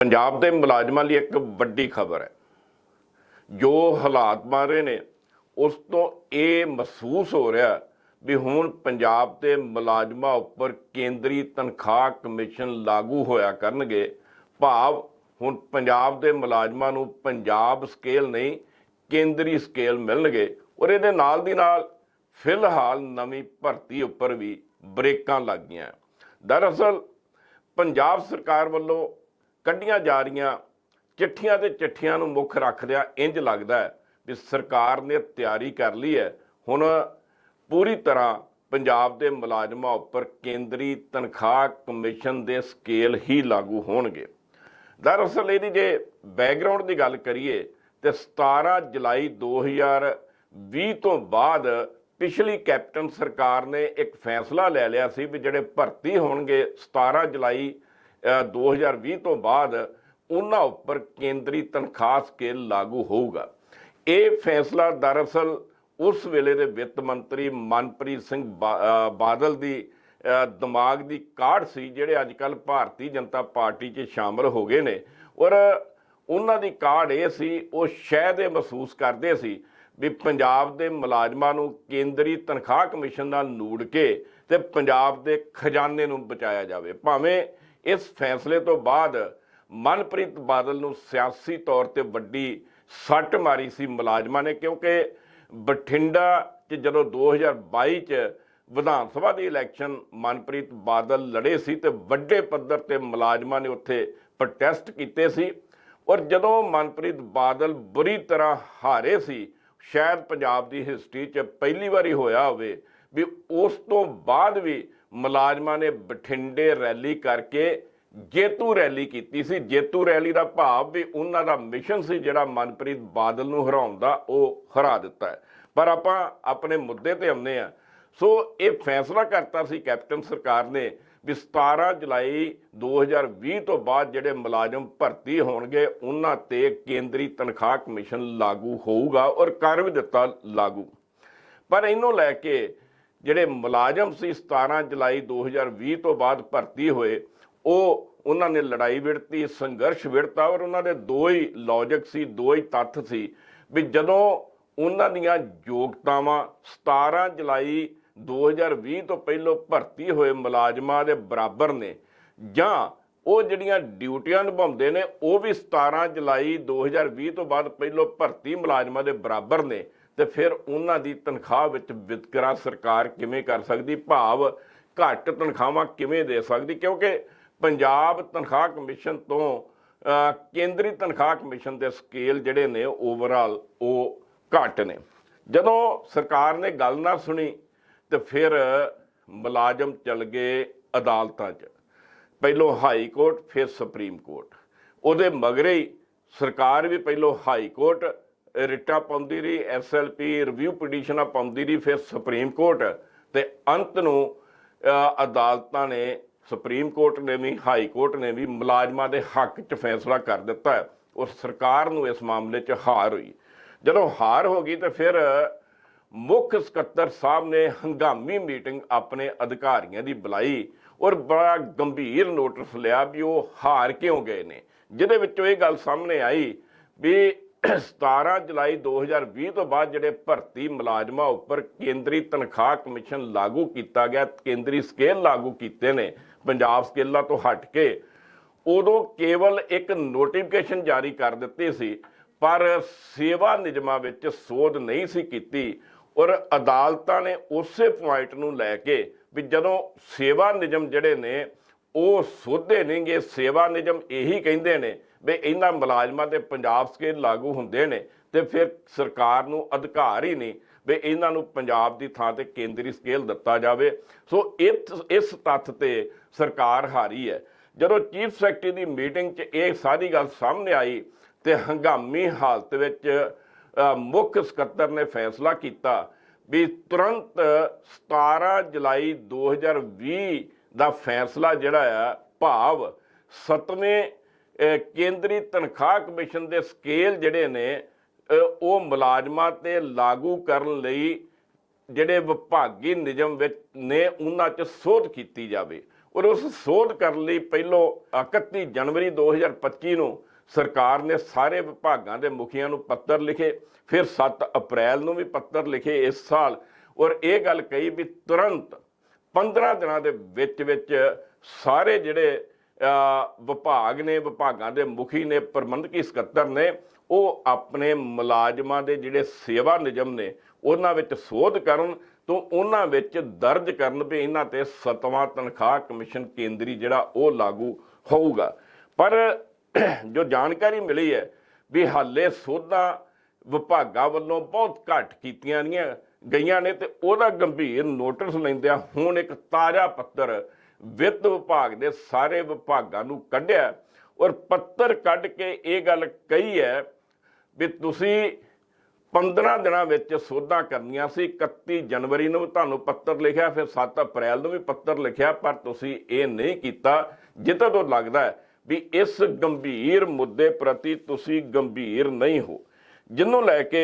ਪੰਜਾਬ ਦੇ ਮੁਲਾਜ਼ਮਾਂ ਲਈ ਇੱਕ ਵੱਡੀ ਖਬਰ ਹੈ। ਜੋ ਹਾਲਾਤ ਬਣ ਰਹੇ ਨੇ, ਉਸ ਤੋਂ ਇਹ ਮਹਿਸੂਸ ਹੋ ਰਿਹਾ ਵੀ ਹੁਣ ਪੰਜਾਬ ਦੇ ਮੁਲਾਜ਼ਮਾਂ ਉੱਪਰ ਕੇਂਦਰੀ ਤਨਖਾਹ ਕਮਿਸ਼ਨ ਲਾਗੂ ਹੋਇਆ ਕਰਨਗੇ। ਭਾਵ ਹੁਣ ਪੰਜਾਬ ਦੇ ਮੁਲਾਜ਼ਮਾਂ ਨੂੰ ਪੰਜਾਬ ਸਕੇਲ ਨਹੀਂ, ਕੇਂਦਰੀ ਸਕੇਲ ਮਿਲਣਗੇ ਔਰ ਇਹਦੇ ਨਾਲ ਦੀ ਨਾਲ ਫਿਲਹਾਲ ਨਵੀਂ ਭਰਤੀ ਉੱਪਰ ਵੀ ਬ੍ਰੇਕਾਂ ਲੱਗ ਗਈਆਂ। ਦਰਅਸਲ, ਪੰਜਾਬ ਸਰਕਾਰ ਵੱਲੋਂ ਕੱਢੀਆਂ ਜਾ ਰਹੀਆਂ, ਚਿੱਠੀਆਂ ਤੇ ਚਿੱਠੀਆਂ ਨੂੰ ਮੁੱਖ ਰੱਖਦਿਆਂ ਇੰਜ ਲੱਗਦਾ ਹੈ ਵੀ ਸਰਕਾਰ ਨੇ ਤਿਆਰੀ ਕਰ ਲਈ ਹੈ। ਹੁਣ ਪੂਰੀ ਤਰ੍ਹਾਂ ਪੰਜਾਬ ਦੇ ਮੁਲਾਜ਼ਮਾਂ ਉੱਪਰ ਕੇਂਦਰੀ ਤਨਖਾਹ ਕਮਿਸ਼ਨ ਦੇ ਸਕੇਲ ਹੀ ਲਾਗੂ ਹੋਣਗੇ। ਦਰਅਸਲ ਇਹਦੀ ਜੇ ਬੈਕਗ੍ਰਾਉਂਡ ਦੀ ਗੱਲ ਕਰੀਏ ਤੇ 17 ਜੁਲਾਈ 2020 ਤੋਂ ਬਾਅਦ ਪਿਛਲੀ ਕੈਪਟਨ ਸਰਕਾਰ ਨੇ ਇੱਕ ਫੈਸਲਾ ਲੈ ਲਿਆ ਸੀ ਵੀ ਜਿਹੜੇ ਭਰਤੀ ਹੋਣਗੇ 17 ਜੁਲਾਈ 2020 ਤੋਂ ਬਾਅਦ ਉਹਨਾਂ ਉੱਪਰ ਕੇਂਦਰੀ ਤਨਖਾਹ ਸਕੇਲ ਲਾਗੂ ਹੋਊਗਾ। ਇਹ ਫੈਸਲਾ ਦਰਅਸਲ ਉਸ ਵੇਲੇ ਦੇ ਵਿੱਤ ਮੰਤਰੀ ਮਨਪ੍ਰੀਤ ਸਿੰਘ ਬਾਦਲ ਦੀ ਦਿਮਾਗ ਦੀ ਕਾਢ ਸੀ, ਜਿਹੜੇ ਅੱਜ ਕੱਲ ਭਾਰਤੀ ਜਨਤਾ ਪਾਰਟੀ 'ਚ ਸ਼ਾਮਲ ਹੋ ਗਏ ਨੇ। ਔਰ ਉਹਨਾਂ ਦੀ ਕਾਢ ਇਹ ਸੀ, ਉਹ ਸ਼ਾਇਦ ਇਹ ਮਹਿਸੂਸ ਕਰਦੇ ਸੀ ਵੀ ਪੰਜਾਬ ਦੇ ਮੁਲਾਜ਼ਮਾਂ ਨੂੰ ਕੇਂਦਰੀ ਤਨਖਾਹ ਕਮਿਸ਼ਨ ਨਾਲ ਨੂੜ ਕੇ ਤੇ ਪੰਜਾਬ ਦੇ ਖਜ਼ਾਨੇ ਨੂੰ ਬਚਾਇਆ ਜਾਵੇ। ਭਾਵੇਂ ਇਸ ਫੈਸਲੇ ਤੋਂ ਬਾਅਦ ਮਨਪ੍ਰੀਤ ਬਾਦਲ ਨੂੰ ਸਿਆਸੀ ਤੌਰ ਤੇ ਵੱਡੀ ਸੱਟ ਮਾਰੀ ਸੀ ਮੁਲਾਜ਼ਮਾਂ ਨੇ, ਕਿਉਂਕਿ ਬਠਿੰਡਾ 'ਚ ਜਦੋਂ 2022 'ਚ ਵਿਧਾਨ ਸਭਾ ਦੀ ਇਲੈਕਸ਼ਨ ਮਨਪ੍ਰੀਤ ਬਾਦਲ ਲੜੇ ਸੀ ਤੇ ਵੱਡੇ ਪੱਧਰ ਤੇ ਮੁਲਾਜ਼ਮਾਂ ਨੇ ਉੱਥੇ ਪ੍ਰੋਟੈਸਟ ਕੀਤੇ ਸੀ ਔਰ ਜਦੋਂ ਮਨਪ੍ਰੀਤ ਬਾਦਲ ਬੁਰੀ ਤਰ੍ਹਾਂ ਹਾਰੇ ਸੀ, ਸ਼ਾਇਦ ਪੰਜਾਬ ਦੀ ਹਿਸਟਰੀ 'ਚ ਪਹਿਲੀ ਵਾਰੀ ਹੋਇਆ ਹੋਵੇ ਵੀ ਉਸ ਤੋਂ ਬਾਅਦ ਵੀ ਮੁਲਾਜ਼ਮਾਂ ਨੇ ਬਠਿੰਡੇ ਰੈਲੀ ਕਰਕੇ ਜੇਤੂ ਰੈਲੀ ਕੀਤੀ ਸੀ। ਜੇਤੂ ਰੈਲੀ ਦਾ ਭਾਵ ਵੀ ਉਹਨਾਂ ਦਾ ਮਿਸ਼ਨ ਸੀ ਜਿਹੜਾ ਮਨਪ੍ਰੀਤ ਬਾਦਲ ਨੂੰ ਹਰਾਉਣ ਦਾ, ਉਹ ਹਰਾ ਦਿੱਤਾ ਪਰ ਆਪਾਂ ਆਪਣੇ ਮੁੱਦੇ ਤੇ ਆਉਂਦੇ ਆ ਸੋ ਇਹ ਫੈਸਲਾ ਕਰਤਾ ਸੀ ਕੈਪਟਨ ਸਰਕਾਰ ਨੇ ਵੀ 17 ਜੁਲਾਈ 2020 ਤੋਂ ਬਾਅਦ ਜਿਹੜੇ ਮੁਲਾਜ਼ਮ ਭਰਤੀ ਹੋਣਗੇ, ਉਹਨਾਂ ਤੇ ਕੇਂਦਰੀ ਤਨਖਾਹ ਕਮਿਸ਼ਨ ਲਾਗੂ ਹੋਊਗਾ ਔਰ ਕਰ ਵੀ ਦਿੱਤਾ ਲਾਗੂ। ਪਰ ਇਹਨੂੰ ਲੈ ਕੇ ਜਿਹੜੇ ਮੁਲਾਜ਼ਮ ਸੀ 17 ਜੁਲਾਈ 2020 ਤੋਂ ਬਾਅਦ ਭਰਤੀ ਹੋਏ, ਉਹ ਉਹਨਾਂ ਨੇ ਲੜਾਈ ਵਿੜਤੀ, ਸੰਘਰਸ਼ ਵਿੜਤਾ ਔਰ ਉਹਨਾਂ ਦੇ ਦੋ ਹੀ ਲੌਜਿਕ ਸੀ, ਦੋ ਹੀ ਤੱਥ ਸੀ ਵੀ ਜਦੋਂ ਉਹਨਾਂ ਦੀਆਂ ਯੋਗਤਾਵਾਂ 17 ਜੁਲਾਈ 2020 ਤੋਂ ਪਹਿਲਾਂ ਭਰਤੀ ਹੋਏ ਮੁਲਾਜ਼ਮਾਂ ਦੇ ਬਰਾਬਰ ਨੇ, ਜਾਂ ਉਹ ਜਿਹੜੀਆਂ ਡਿਊਟੀਆਂ ਨਿਭਾਉਂਦੇ ਨੇ, ਉਹ ਵੀ 17 ਜੁਲਾਈ 2020 ਤੋਂ ਬਾਅਦ ਪਹਿਲਾਂ ਭਰਤੀ ਮੁਲਾਜ਼ਮਾਂ ਦੇ ਬਰਾਬਰ ਨੇ। ਤੇ ਫਿਰ ਉਹਨਾਂ ਦੀ ਤਨਖਾਹ ਵਿੱਚ ਵਿਤਕਰਾ ਸਰਕਾਰ ਕਿਵੇਂ ਕਰ ਸਕਦੀ? ਭਾਵ ਘੱਟ ਤਨਖਾਹਾਂ ਕਿਵੇਂ ਦੇ ਸਕਦੀ? ਕਿਉਂਕਿ ਪੰਜਾਬ ਤਨਖਾਹ ਕਮਿਸ਼ਨ ਤੋਂ ਕੇਂਦਰੀ ਤਨਖਾਹ ਕਮਿਸ਼ਨ ਦੇ ਸਕੇਲ ਜਿਹੜੇ ਨੇ ਓਵਰਆਲ ਉਹ ਘੱਟ ਨੇ। ਜਦੋਂ ਸਰਕਾਰ ਨੇ ਗੱਲ ਨਾ ਸੁਣੀ ਤੇ ਫਿਰ ਮੁਲਾਜ਼ਮ ਚਲ ਗਏ ਅਦਾਲਤਾਂ 'ਚ। ਪਹਿਲੋਂ ਹਾਈ ਕੋਰਟ ਫਿਰ ਸੁਪਰੀਮ ਕੋਰਟ ਉਹਦੇ ਮਗਰੇ ਹੀ ਸਰਕਾਰ ਵੀ ਪਹਿਲੋਂ ਹਾਈ ਕੋਰਟ ਰਿਟਾ ਪਾਉਂਦੀ ਰਹੀ ਐਸਐਲਪੀ ਰਿਵਿਊ ਪਟੀਸ਼ਨਾਂ ਪਾਉਂਦੀ ਰਹੀ, ਫਿਰ ਸੁਪਰੀਮ ਕੋਰਟ ਤੇ ਅੰਤ ਨੂੰ ਅਦਾਲਤਾਂ ਨੇ ਸੁਪਰੀਮ ਕੋਰਟ ਨੇ ਵੀ ਹਾਈ ਕੋਰਟ ਨੇ ਵੀ ਮੁਲਾਜ਼ਮਾਂ ਦੇ ਹੱਕ 'ਚ ਫੈਸਲਾ ਕਰ ਦਿੱਤਾ ਔਰ ਸਰਕਾਰ ਨੂੰ ਇਸ ਮਾਮਲੇ 'ਚ ਹਾਰ ਹੋਈ। ਜਦੋਂ ਹਾਰ ਹੋ ਗਈ ਤਾਂ ਫਿਰ ਮੁੱਖ ਸਕੱਤਰ ਸਾਹਿਬ ਨੇ ਹੰਗਾਮੀ ਮੀਟਿੰਗ ਆਪਣੇ ਅਧਿਕਾਰੀਆਂ ਦੀ ਬੁਲਾਈ ਔਰ ਬੜਾ ਗੰਭੀਰ ਨੋਟਿਸ ਲਿਆ ਵੀ ਉਹ ਹਾਰ ਕਿਉਂ ਗਏ ਨੇ। ਜਿਹਦੇ ਵਿੱਚੋਂ ਇਹ ਗੱਲ ਸਾਹਮਣੇ ਆਈ ਵੀ 17 ਜੁਲਾਈ 2020 ਤੋਂ ਬਾਅਦ ਜਿਹੜੇ ਭਰਤੀ ਮੁਲਾਜ਼ਮਾਂ ਉੱਪਰ ਕੇਂਦਰੀ ਤਨਖਾਹ ਕਮਿਸ਼ਨ ਲਾਗੂ ਕੀਤਾ ਗਿਆ, ਕੇਂਦਰੀ ਸਕੇਲ ਲਾਗੂ ਕੀਤੇ ਨੇ, ਪੰਜਾਬ ਸਕੇਲਾਂ ਤੋਂ ਹਟ ਕੇ, ਉਦੋਂ ਕੇਵਲ ਇੱਕ ਨੋਟੀਫਿਕੇਸ਼ਨ ਜਾਰੀ ਕਰ ਦਿੱਤੀ ਸੀ, ਪਰ ਸੇਵਾ ਨਿਯਮਾਂ ਵਿੱਚ ਸੋਧ ਨਹੀਂ ਸੀ ਕੀਤੀ ਔਰ ਅਦਾਲਤਾਂ ਨੇ ਉਸੇ ਪੁਆਇੰਟ ਨੂੰ ਲੈ ਕੇ ਵੀ ਜਦੋਂ ਸੇਵਾ ਨਿਯਮ ਜਿਹੜੇ ਨੇ ਉਹ ਸੋਧੇ ਨਹੀਂਗੇ ਸੇਵਾ ਨਿਯਮ ਇਹੀ ਕਹਿੰਦੇ ਨੇ ਵੀ ਇਹਨਾਂ ਮੁਲਾਜ਼ਮਾਂ ਤੇ ਪੰਜਾਬ ਸਕੇਲ ਲਾਗੂ ਹੁੰਦੇ ਨੇ ਤੇ ਫਿਰ ਸਰਕਾਰ ਨੂੰ ਅਧਿਕਾਰ ਹੀ ਨਹੀਂ ਵੀ ਇਹਨਾਂ ਨੂੰ ਪੰਜਾਬ ਦੀ ਥਾਂ ਤੇ ਕੇਂਦਰੀ ਸਕੇਲ ਦਿੱਤਾ ਜਾਵੇ। ਸੋ ਇਸ ਇਸ ਤੱਥ ਤੇ ਸਰਕਾਰ ਹਾਰੀ ਹੈ। ਜਦੋਂ ਚੀਫ ਸੈਕਟਰੀ ਦੀ ਮੀਟਿੰਗ 'ਚ ਇਹ ਸਾਰੀ ਗੱਲ ਸਾਹਮਣੇ ਆਈ ਤੇ ਹੰਗਾਮੀ ਹਾਲਤ ਵਿੱਚ ਮੁੱਖ ਸਕੱਤਰ ਨੇ ਫੈਸਲਾ ਕੀਤਾ ਵੀ ਤੁਰੰਤ 17 ਜੁਲਾਈ 2020 ਦਾ ਫੈਸਲਾ ਜਿਹੜਾ ਆ, ਭਾਵ ਸੱਤਵੇਂ ਕੇਂਦਰੀ ਤਨਖਾਹ ਕਮਿਸ਼ਨ ਦੇ ਸਕੇਲ ਜਿਹੜੇ ਨੇ ਉਹ ਮੁਲਾਜ਼ਮਾਂ ਤੇ ਲਾਗੂ ਕਰਨ ਲਈ ਜਿਹੜੇ ਵਿਭਾਗੀ ਨਿਯਮ ਵਿੱਚ ਨੇ, ਉਹਨਾਂ 'ਚ ਸੋਧ ਕੀਤੀ ਜਾਵੇ। ਔਰ ਉਸ ਸੋਧ ਕਰਨ ਲਈ ਪਹਿਲੋਂ 31 ਜਨਵਰੀ 2025 ਨੂੰ ਸਰਕਾਰ ਨੇ ਸਾਰੇ ਵਿਭਾਗਾਂ ਦੇ ਮੁਖੀਆਂ ਨੂੰ ਪੱਤਰ ਲਿਖੇ, ਫਿਰ 7 ਅਪ੍ਰੈਲ ਨੂੰ ਵੀ ਪੱਤਰ ਲਿਖੇ ਇਸ ਸਾਲ। ਔਰ ਇਹ ਗੱਲ ਕਹੀ ਵੀ ਤੁਰੰਤ 15 ਦਿਨਾਂ ਦੇ ਵਿੱਚ ਵਿੱਚ ਸਾਰੇ ਜਿਹੜੇ ਵਿਭਾਗ ਨੇ, ਵਿਭਾਗਾਂ ਦੇ ਮੁਖੀ ਨੇ, ਪ੍ਰਬੰਧਕੀ ਸਕੱਤਰ ਨੇ, ਉਹ ਆਪਣੇ ਮੁਲਾਜ਼ਮਾਂ ਦੇ ਜਿਹੜੇ ਸੇਵਾ ਨਿਯਮ ਨੇ, ਉਹਨਾਂ ਵਿੱਚ ਸੋਧ ਕਰਨ ਤੋਂ ਉਹਨਾਂ ਵਿੱਚ ਦਰਜ ਕਰਨ ਵੀ ਇਹਨਾਂ ਤੇ ਸਤਵਾਂ ਤਨਖਾਹ ਕਮਿਸ਼ਨ ਕੇਂਦਰੀ ਜਿਹੜਾ ਉਹ ਲਾਗੂ ਹੋਊਗਾ। ਪਰ ਜੋ ਜਾਣਕਾਰੀ ਮਿਲੀ ਹੈ ਵੀ ਹਾਲੇ ਸੋਧਾਂ ਵਿਭਾਗਾਂ ਵੱਲੋਂ ਬਹੁਤ ਘੱਟ ਕੀਤੀਆਂ ਗਈਆਂ ਗਈਆਂ ਨੇ ਤੇ ਉਹਦਾ ਗੰਭੀਰ ਨੋਟਿਸ ਲੈਂਦਿਆਂ ਹੁਣ ਇੱਕ ਤਾਜ਼ਾ ਪੱਤਰ ਵਿੱਤ ਵਿਭਾਗ ਦੇ ਸਾਰੇ ਵਿਭਾਗਾਂ ਨੂੰ ਕੱਢਿਆ ਔਰ ਪੱਤਰ ਕੱਢ ਕੇ ਇਹ ਗੱਲ ਕਹੀ ਹੈ ਵੀ ਤੁਸੀਂ 15 ਦਿਨਾਂ ਵਿੱਚ ਸੋਧਾਂ ਕਰਨੀਆਂ ਸੀ 31 ਜਨਵਰੀ ਨੂੰ ਵੀ ਤੁਹਾਨੂੰ ਪੱਤਰ ਲਿਖਿਆ, ਫਿਰ 7 ਅਪ੍ਰੈਲ ਨੂੰ ਵੀ ਪੱਤਰ ਲਿਖਿਆ, ਪਰ ਤੁਸੀਂ ਇਹ ਨਹੀਂ ਕੀਤਾ, ਜਿੱਥੇ ਤੋਂ ਲੱਗਦਾ ਹੈ ਵੀ ਇਸ ਗੰਭੀਰ ਮੁੱਦੇ ਪ੍ਰਤੀ ਤੁਸੀਂ ਗੰਭੀਰ ਨਹੀਂ ਹੋ। ਜਿਹਨੂੰ ਲੈ ਕੇ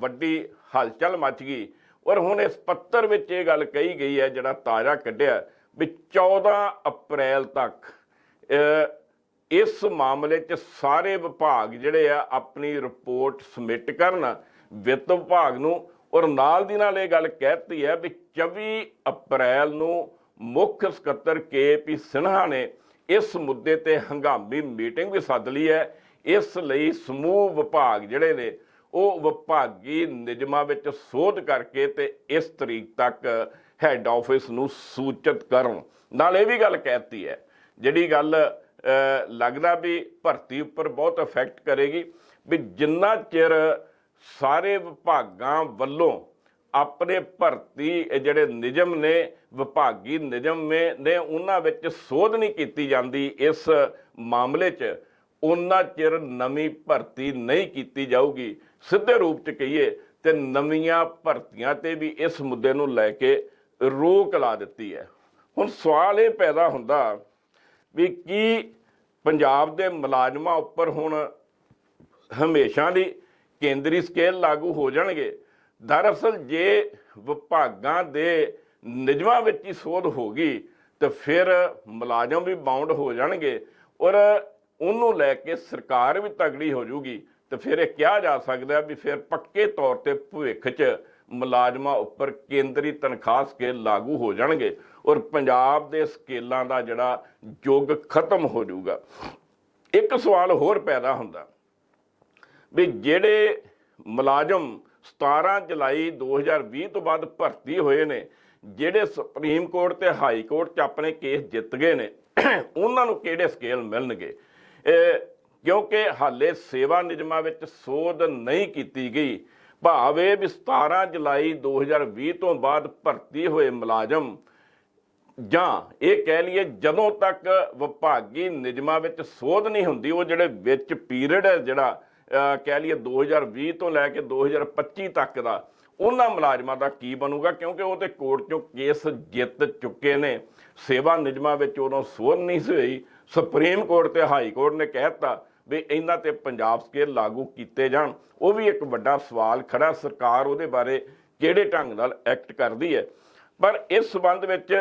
ਵੱਡੀ ਹਲਚਲ ਮਚ ਗਈ। ਔਰ ਹੁਣ ਇਸ ਪੱਤਰ ਵਿੱਚ ਇਹ ਗੱਲ ਕਹੀ ਗਈ ਹੈ, ਜਿਹੜਾ ਤਾਜ਼ਾ ਕੱਢਿਆ ਵੀ 14 ਅਪ੍ਰੈਲ ਤੱਕ ਇਸ ਮਾਮਲੇ 'ਚ ਸਾਰੇ ਵਿਭਾਗ ਜਿਹੜੇ ਆ ਆਪਣੀ ਰਿਪੋਰਟ ਸਬਮਿਟ ਕਰਨ, ਵਿੱਤ ਵਿਭਾਗ ਨੂੰ, ਔਰ ਨਾਲ ਦੀ ਨਾਲ ਇਹ ਗੱਲ ਕਹਿਤੀ ਹੈ ਵੀ 24 ਅਪ੍ਰੈਲ ਨੂੰ ਮੁੱਖ ਸਕੱਤਰ ਕੇਪੀ ਸਿਨਹਾ ਨੇ ਇਸ ਮੁੱਦੇ ਤੇ ਹੰਗਾਮੀ ਮੀਟਿੰਗ ਵੀ ਸੱਦ ਲਈ ਹੈ। ਇਸ ਲਈ ਸਮੂਹ ਵਿਭਾਗ ਜਿਹੜੇ ਨੇ, ਉਹ ਵਿਭਾਗੀ ਨਿਯਮਾਂ ਵਿੱਚ ਸੋਧ ਕਰਕੇ ਤੇ ਇਸ ਤਰੀਕ ਤੱਕ ਹੈੱਡ ਆਫਿਸ ਨੂੰ ਸੂਚਿਤ ਕਰਨ। ਨਾਲ ਇਹ ਵੀ ਗੱਲ ਕਹਿਤੀ ਹੈ, ਜਿਹੜੀ ਗੱਲ ਲੱਗਦਾ ਵੀ ਭਰਤੀ ਉੱਪਰ ਬਹੁਤ ਇਫੈਕਟ ਕਰੇਗੀ ਵੀ ਜਿੰਨਾ ਚਿਰ ਸਾਰੇ ਵਿਭਾਗਾਂ ਵੱਲੋਂ ਆਪਣੇ ਭਰਤੀ ਜਿਹੜੇ ਨਿਯਮ ਨੇ, ਵਿਭਾਗੀ ਨਿਯਮ ਨੇ ਨੇ ਉਹਨਾਂ ਵਿੱਚ ਸੋਧ ਨਹੀਂ ਕੀਤੀ ਜਾਂਦੀ, ਇਸ ਮਾਮਲੇ 'ਚ ਉਹਨਾਂ ਚਿਰ ਨਵੀਂ ਭਰਤੀ ਨਹੀਂ ਕੀਤੀ ਜਾਊਗੀ। ਸਿੱਧੇ ਰੂਪ 'ਚ ਕਹੀਏ ਤੇ ਨਵੀਆਂ ਭਰਤੀਆਂ ਤੇ ਵੀ ਇਸ ਮੁੱਦੇ ਨੂੰ ਲੈ ਕੇ ਰੋਕ ਲਾ ਦਿੱਤੀ ਹੈ। ਹੁਣ ਸਵਾਲ ਇਹ ਪੈਦਾ ਹੁੰਦਾ ਵੀ ਕੀ ਪੰਜਾਬ ਦੇ ਮੁਲਾਜ਼ਮਾਂ ਉੱਪਰ ਹੁਣ ਹਮੇਸ਼ਾ ਲਈ ਕੇਂਦਰੀ ਸਕੇਲ ਲਾਗੂ ਹੋ ਜਾਣਗੇ? ਦਰਅਸਲ ਜੇ ਵਿਭਾਗਾਂ ਦੇ ਨਿਯਮਾਂ ਵਿੱਚ ਹੀ ਸੋਧ ਹੋ ਗਈ ਤਾਂ ਫਿਰ ਮੁਲਾਜ਼ਮ ਵੀ ਬਾਉਂਡ ਹੋ ਜਾਣਗੇ ਔਰ ਉਹਨੂੰ ਲੈ ਕੇ ਸਰਕਾਰ ਵੀ ਤਗੜੀ ਹੋ ਜਾਊਗੀ ਤੇ ਫਿਰ ਇਹ ਕਿਹਾ ਜਾ ਸਕਦਾ ਵੀ ਫਿਰ ਪੱਕੇ ਤੌਰ ਤੇ ਭਵਿੱਖ 'ਚ ਮੁਲਾਜ਼ਮਾਂ ਉੱਪਰ ਕੇਂਦਰੀ ਤਨਖਾਹ ਸਕੇਲ ਲਾਗੂ ਹੋ ਜਾਣਗੇ ਔਰ ਪੰਜਾਬ ਦੇ ਸਕੇਲਾਂ ਦਾ ਜਿਹੜਾ ਯੁੱਗ ਖਤਮ ਹੋ ਜਾਊਗਾ। ਇੱਕ ਸਵਾਲ ਹੋਰ ਪੈਦਾ ਹੁੰਦਾ ਵੀ ਜਿਹੜੇ ਮੁਲਾਜ਼ਮ 17 ਜੁਲਾਈ 2020 ਤੋਂ ਬਾਅਦ ਭਰਤੀ ਹੋਏ ਨੇ, ਜਿਹੜੇ ਸੁਪਰੀਮ ਕੋਰਟ ਤੇ ਹਾਈ ਕੋਰਟ 'ਚ ਆਪਣੇ ਕੇਸ ਜਿੱਤ ਗਏ ਨੇ, ਉਹਨਾਂ ਨੂੰ ਕਿਹੜੇ ਸਕੇਲ ਮਿਲਣਗੇ? ਕਿਉਂਕਿ ਹਾਲੇ ਸੇਵਾ ਨਿਯਮਾਂ ਵਿੱਚ ਸੋਧ ਨਹੀਂ ਕੀਤੀ ਗਈ। ਭਾਵ ਵੀ 17 ਜੁਲਾਈ 2020 ਤੋਂ ਬਾਅਦ ਭਰਤੀ ਹੋਏ ਮੁਲਾਜ਼ਮ ਜਾਂ ਇਹ ਕਹਿ ਲਈਏ ਜਦੋਂ ਤੱਕ ਵਿਭਾਗੀ ਨਿਯਮਾਂ ਵਿੱਚ ਸੋਧ ਨਹੀਂ ਹੁੰਦੀ, ਉਹ ਜਿਹੜੇ ਵਿੱਚ ਪੀਰੀਅਡ ਹੈ ਜਿਹੜਾ ਕਹਿ ਲਈਏ 2020 ਤੋਂ ਲੈ ਕੇ 2025 ਤੱਕ ਦਾ, ਉਹਨਾਂ ਮੁਲਾਜ਼ਮਾਂ ਦਾ ਕੀ ਬਣੂਗਾ? ਕਿਉਂਕਿ ਉਹ ਤੇ ਕੋਰਟ 'ਚੋਂ ਕੇਸ ਜਿੱਤ ਚੁੱਕੇ ਨੇ। ਸੇਵਾ ਨਿਯਮਾਂ ਵਿੱਚ ਉਦੋਂ ਸੋਧ ਨਹੀਂ ਸੀ ਹੋਈ। ਸੁਪਰੀਮ ਕੋਰਟ ਤੇ ਹਾਈ ਕੋਰਟ ਨੇ ਕਹਿ ਦਿੱਤਾ ਵੀ ਇਹਨਾਂ ਤੇ ਪੰਜਾਬ ਸਕੇਲ ਲਾਗੂ ਕੀਤੇ ਜਾਣ। ਉਹ ਵੀ ਇੱਕ ਵੱਡਾ ਸਵਾਲ ਖੜਾ ਸਰਕਾਰ ਉਹਦੇ ਬਾਰੇ ਕਿਹੜੇ ਢੰਗ ਨਾਲ ਐਕਟ ਕਰਦੀ ਹੈ? ਪਰ ਇਸ ਸਬੰਧ ਵਿੱਚ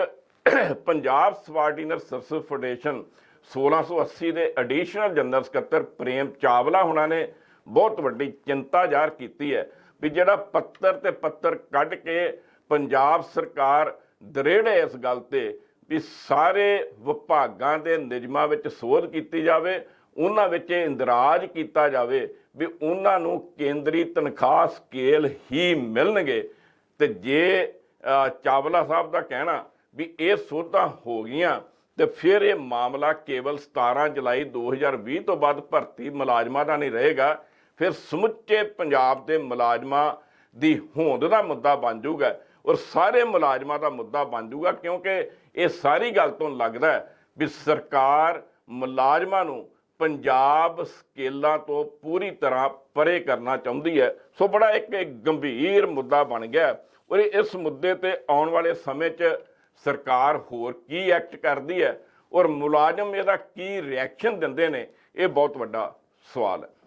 ਪੰਜਾਬ ਸਵਾਰਡੀਨਰ ਸਰਵਿਸ ਫੈਡਰੇਸ਼ਨ 1680 ਦੇ ਐਡੀਸ਼ਨਲ ਜਨਰਲ ਸਕੱਤਰ ਪ੍ਰੇਮ ਚਾਵਲਾ ਹੁਣਾਂ ਨੇ ਬਹੁਤ ਵੱਡੀ ਚਿੰਤਾ ਜ਼ਾਹਰ ਕੀਤੀ ਹੈ ਵੀ ਜਿਹੜਾ ਪੱਤਰ ਤੇ ਪੱਤਰ ਕੱਢ ਕੇ ਪੰਜਾਬ ਸਰਕਾਰ ਦਰੇੜੇ ਇਸ ਗੱਲ ਤੇ ਵੀ ਸਾਰੇ ਵਿਭਾਗਾਂ ਦੇ ਨਿਯਮਾਂ ਵਿੱਚ ਸੋਧ ਕੀਤੀ ਜਾਵੇ। ਉਹਨਾਂ ਵਿੱਚ ਇਹ ਇੰਦਰਾਜ ਕੀਤਾ ਜਾਵੇ ਵੀ ਉਹਨਾਂ ਨੂੰ ਕੇਂਦਰੀ ਤਨਖਾਹ ਸਕੇਲ ਹੀ ਮਿਲਣਗੇ। ਤੇ ਜੇ ਚਾਵਲਾ ਸਾਹਿਬ ਦਾ ਕਹਿਣਾ ਵੀ ਇਹ ਸੋਧਾਂ ਹੋ ਗਈਆਂ, ਤੇ ਫਿਰ ਇਹ ਮਾਮਲਾ ਕੇਵਲ 17 ਜੁਲਾਈ 2020 ਤੋਂ ਬਾਅਦ ਭਰਤੀ ਮੁਲਾਜ਼ਮਾਂ ਦਾ ਨਹੀਂ ਰਹੇਗਾ, ਫਿਰ ਸਮੁੱਚੇ ਪੰਜਾਬ ਦੇ ਮੁਲਾਜ਼ਮਾਂ ਦੀ ਹੋਂਦ ਦਾ ਮੁੱਦਾ ਬਣ ਜਾਊਗਾ ਔਰ ਸਾਰੇ ਮੁਲਾਜ਼ਮਾਂ ਦਾ ਮੁੱਦਾ ਬਣ ਜਾਊਗਾ ਕਿਉਂਕਿ ਇਹ ਸਾਰੀ ਗੱਲ ਤੋਂ ਲੱਗਦਾ ਵੀ ਸਰਕਾਰ ਮੁਲਾਜ਼ਮਾਂ ਨੂੰ ਪੰਜਾਬ ਸਕੇਲਾਂ ਤੋਂ ਪੂਰੀ ਤਰ੍ਹਾਂ ਪਰੇ ਕਰਨਾ ਚਾਹੁੰਦੀ ਹੈ। ਸੋ ਬੜਾ ਇੱਕ ਗੰਭੀਰ ਮੁੱਦਾ ਬਣ ਗਿਆ ਔਰ ਇਸ ਮੁੱਦੇ ਤੇ ਆਉਣ ਵਾਲੇ ਸਮੇਂ 'ਚ ਸਰਕਾਰ ਹੋਰ ਕੀ ਐਕਟ ਕਰਦੀ ਹੈ ਔਰ ਮੁਲਾਜ਼ਮ ਇਹਦਾ ਕੀ ਰਿਐਕਸ਼ਨ ਦਿੰਦੇ ਨੇ, ਇਹ ਬਹੁਤ ਵੱਡਾ ਸਵਾਲ ਹੈ।